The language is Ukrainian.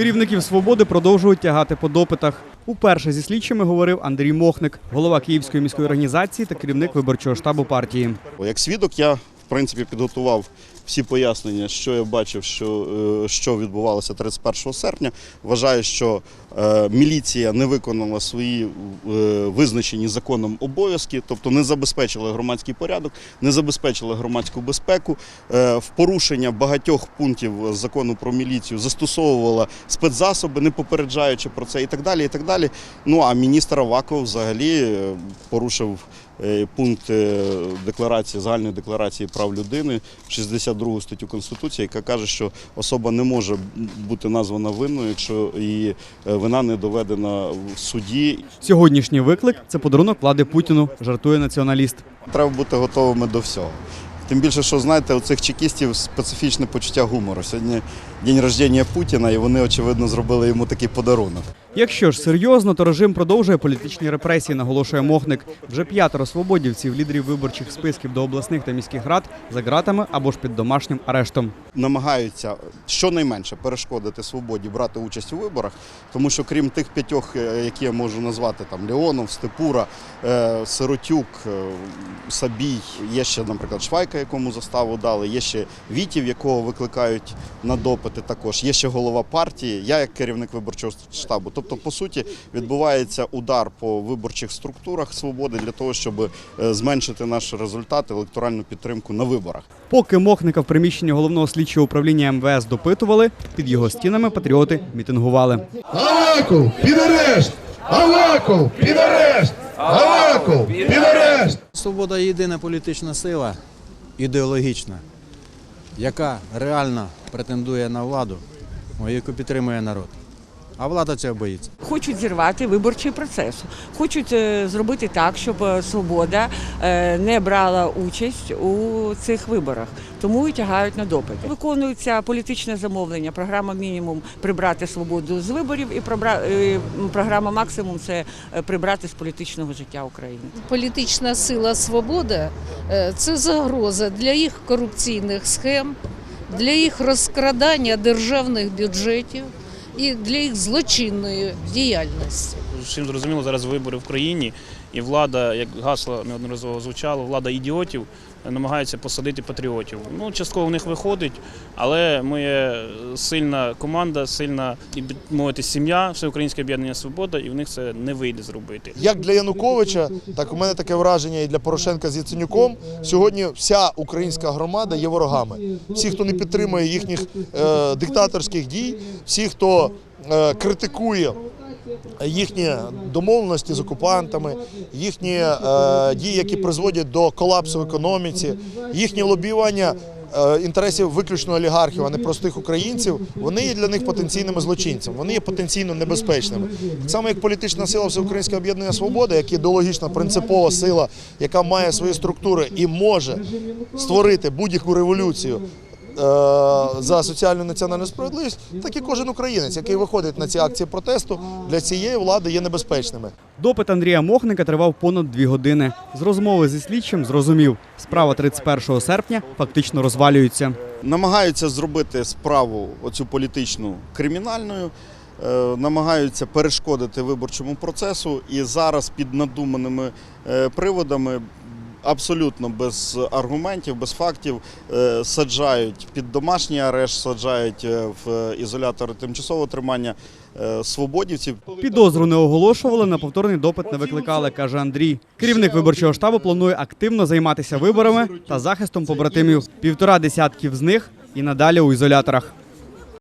Керівників свободи продовжують тягати по допитах. Уперше зі слідчими говорив Андрій Мохник, голова Київської міської організації та керівник виборчого штабу партії. Як свідок, я в принципі підготував всі пояснення, що я бачив, що, е, що відбувалося 31 серпня. Вважаю, що е, міліція не виконала свої е, визначені законом обов'язки, тобто не забезпечила громадський порядок, не забезпечила громадську безпеку. В порушення багатьох пунктів закону про міліцію застосовувала спецзасоби, не попереджаючи про це і так далі. І так далі. Ну а міністр Аваков взагалі порушив пункт декларації загальної декларації прав людини, 62 статтю Конституції, яка каже, що особа не може бути названа винною, якщо її е, вина не доведена в суді. Сьогоднішній виклик це подарунок влади Путіну, жартує націоналіст. Треба бути готовими до всього. Тим більше, що знаєте, у цих чекістів специфічне почуття гумору. Сьогодні день рождення Путіна, і вони очевидно зробили йому такий подарунок. Якщо ж серйозно, то режим продовжує політичні репресії, наголошує Мохник. Вже п'ятеро свободівців, лідерів виборчих списків до обласних та міських рад за ґратами або ж під домашнім арештом. намагаються щонайменше перешкодити свободі брати участь у виборах, тому що крім тих п'ятьох, е, які я можу назвати там Леонов, Степура, е, Сиротюк, е, Сабій, є ще, наприклад, Швайка, якому заставу дали, є ще Вітів, якого викликають на допити. Також є ще голова партії. Я як керівник виборчого штабу. Тобто, по суті, відбувається удар по виборчих структурах свободи для того, щоб е, зменшити наш результат, електоральну підтримку на виборах. Поки Мохника в приміщенні головного слідчого управління МВС допитували, під його стінами патріоти мітингували. Аваков, під арешт! Аваков, під арешт! Аваков, під арешт! Свобода єдина політична сила, ідеологічна, яка реально претендує на владу, яку підтримує народ. А влада цього боїться. Хочуть зірвати виборчий процес, хочуть е, зробити так, щоб е, свобода е, не брала участь у цих виборах, тому і тягають на допити. Виконується політичне замовлення. Програма мінімум прибрати свободу з виборів, і програма максимум це прибрати з політичного життя України. політична сила свобода це загроза для їх корупційних схем, для їх розкрадання державних бюджетів і для їх злочинної діяльності. Всім зрозуміло, зараз вибори в країні, і влада, як гасло неодноразово звучало, влада ідіотів намагається посадити патріотів. Ну, частково в них виходить, але ми є сильна команда, сильна мовити сім'я, всеукраїнське об'єднання Свобода, і в них це не вийде зробити. Як для Януковича, так у мене таке враження і для Порошенка з Яценюком. Сьогодні вся українська громада є ворогами. Всі, хто не підтримує їхніх е, диктаторських дій, всі, хто е, критикує їхні домовленості з окупантами, їхні е, дії, які призводять до колапсу в економіці, їхнє лобіювання е, інтересів виключно олігархів, а не простих українців, вони є для них потенційними злочинцями, вони є потенційно небезпечними. Так само, як політична сила Всеукраїнського об'єднання Свобода, як ідеологічна принципова сила, яка має свої структури і може створити будь-яку революцію. Е, За соціальну національну справедливість, так і кожен українець, який виходить на ці акції протесту, для цієї влади є небезпечними. Допит Андрія Мохника тривав понад дві години. З розмови зі слідчим зрозумів, справа 31 серпня фактично розвалюється. намагаються зробити справу оцю політичну кримінальною, е, намагаються перешкодити виборчому процесу і зараз під надуманими е, приводами. Абсолютно без аргументів, без фактів е, саджають під домашній арешт, саджають е, в ізолятори тимчасового тримання е, свободівців. Підозру не оголошували, на повторний допит не викликали, каже Андрій. Керівник виборчого штабу планує активно займатися виборами та захистом побратимів. Півтора десятків з них і надалі у ізоляторах.